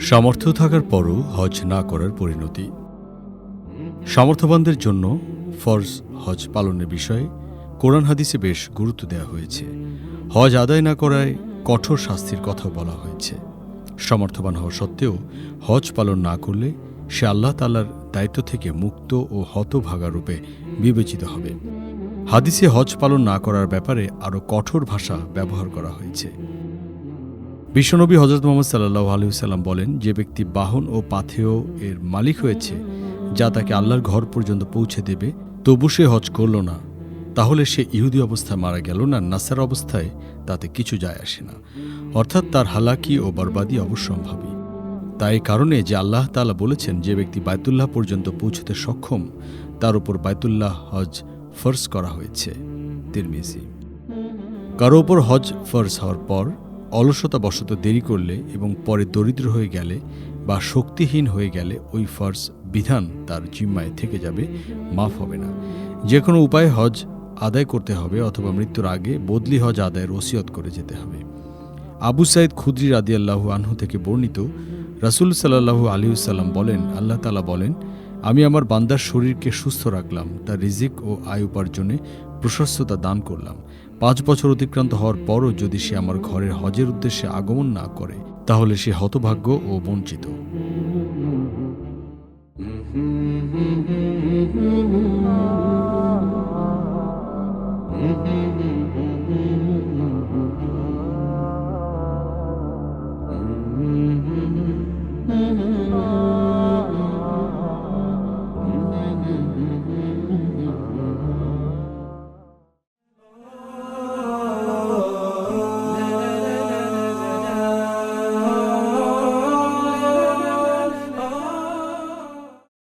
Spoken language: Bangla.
সামর্থ্য থাকার পরও হজ না করার পরিণতি। সামর্থ্যবানদের জন্য ফরজ হজ পালনের বিষয়ে কোরআন হাদিসে বেশ গুরুত্ব দেওয়া হয়েছে। হজ আদায় না করায় কঠোর শাস্তির কথা বলা হয়েছে। সমর্থবান হওয়া সত্ত্বেও হজ পালন না করলে সে আল্লাহ তাল্লার দায়িত্ব থেকে মুক্ত ও হতভাগা রূপে বিবেচিত হবে। হাদিসে হজ পালন না করার ব্যাপারে আরও কঠোর ভাষা ব্যবহার করা হয়েছে। বিশ্বনবী হজরত মোহাম্মদ সাল্লাহ আলহিসাল্লাম বলেন, যে ব্যক্তি বাহন ও পাথেয় এর মালিক হয়েছে, যা তাকে আল্লাহর ঘর পর্যন্ত পৌঁছে দেবে, তবু সে হজ করল না। তাহলে সে ইহুদি অবস্থায় মারা গেল না নাসার অবস্থায় তাতে কিছু যায় আসে না। অর্থাৎ তার হালাকি ও বরবাদি অবশ্যম্ভাবী তাই কারণে যে আল্লাহ তাআলা বলেছেন, যে ব্যক্তি বায়তুল্লাহ পর্যন্ত পৌঁছতে সক্ষম, তার উপর বায়তুল্লাহ হজ ফর্জ করা হয়েছে। তিরমিজি। কারও ওপর হজ ফরজ হওয়ার পর অলসতা বশত দেরি করলে এবং পরে দরিদ্র হয়ে গেলে বা শক্তিহীন হয়ে গেলে ওই ফরজ বিধান তার জিম্মায় থেকে যাবে, মাফ হবে না। যে কোনো উপায়ে হজ আদায় করতে হবে অথবা মৃত্যুর আগে বদলি হজ আদায়ের ওসিয়ত করে যেতে হবে। আবু সাইদ খুদ্রি রাদিয়াল্লাহু আনহু থেকে বর্ণিত রাসূল সাল্লাল্লাহু আলিউসাল্লাম বলেন, আল্লাহ তালা বলেন, আমি আমার বান্দার শরীরকে সুস্থ রাখলাম, তার রিজিক ও আয় উপার্জনে প্রশস্ততা দান করলাম। পাঁচ বছর অতিক্রান্ত হওয়ার পরও যদি সে আমার ঘরের হজের উদ্দেশ্যে আগমন না করে, তাহলে সে হতভাগ্য ও বঞ্চিত.